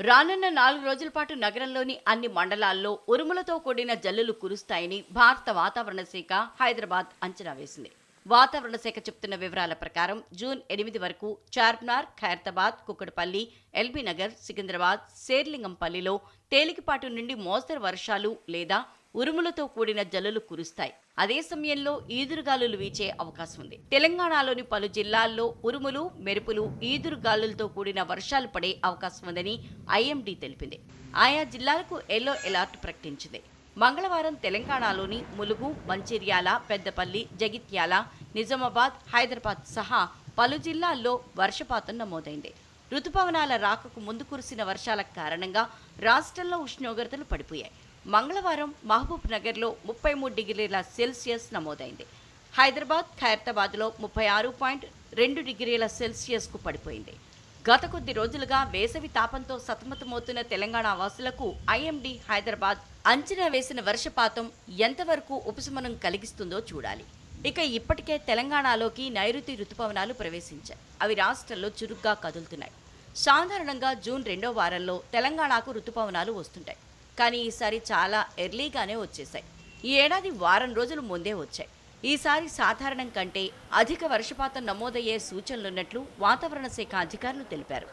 రానున్న నాలుగు రోజుల పాటు నగరంలోని అన్ని మండలాల్లో ఉరుములతో కూడిన జల్లులు కురుస్తాయని భారత వాతావరణ శాఖ హైదరాబాద్ అంచనా వేసింది. వాతావరణ శాఖ చెప్తున్న వివరాల ప్రకారం జూన్ ఎనిమిది వరకు చార్మినార్ ఖైరతాబాద్ కుక్కడపల్లి ఎల్బీ నగర్ సికింద్రాబాద్ శేర్లింగంపల్లిలో తేలికపాటు నుండి మోస్తరు వర్షాలు లేదా ఉరుములతో కూడిన జల్లులు కురుస్తాయి. అదే సమయంలో ఈదురుగాలులు వీచే అవకాశం ఉంది. తెలంగాణలోని పలు జిల్లాల్లో ఉరుములు మెరుపులు ఈదురుగాలులతో కూడిన వర్షాలు పడే అవకాశం ఉందని ఐఎండీ తెలిపింది. ఆయా జిల్లాలకు ఎల్లో అలర్ట్ ప్రకటించింది. మంగళవారం తెలంగాణలోని ములుగు మంచిర్యాల పెద్దపల్లి జగిత్యాల నిజామాబాద్ హైదరాబాద్ సహా పలు జిల్లాల్లో వర్షపాతం నమోదైంది. రుతుపవనాల రాకకు ముందు కురిసిన వర్షాల కారణంగా రాష్ట్రంలో ఉష్ణోగ్రతలు పడిపోయాయి. మంగళవారం మహబూబ్ నగర్లో ముప్పై మూడు డిగ్రీల సెల్సియస్ నమోదైంది. హైదరాబాద్ ఖైరతాబాద్లో ముప్పై ఆరు పాయింట్ రెండు డిగ్రీల సెల్సియస్కు పడిపోయింది. గత కొద్ది రోజులుగా వేసవి తాపంతో సతమతమవుతున్న తెలంగాణ వాసులకు ఐఎండీ హైదరాబాద్ అంచనా వేసిన వర్షపాతం ఎంతవరకు ఉపశమనం కలిగిస్తుందో చూడాలి. ఇక ఇప్పటికే తెలంగాణలోకి నైరుతి రుతుపవనాలు ప్రవేశించాయి. అవి రాష్ట్రంలో చురుగ్గా కదులుతున్నాయి. సాధారణంగా జూన్ రెండో వారంలో తెలంగాణకు రుతుపవనాలు వస్తుంటాయి. కానీ ఈసారి చాలా ఎర్లీగానే వచ్చేసాయి. ఈ ఏడాది వారం రోజులు ముందే వచ్చాయి. ఈసారి సాధారణం కంటే అధిక వర్షపాతం నమోదయ్యే సూచనలున్నట్లు వాతావరణ శాఖ అధికారులు తెలిపారు.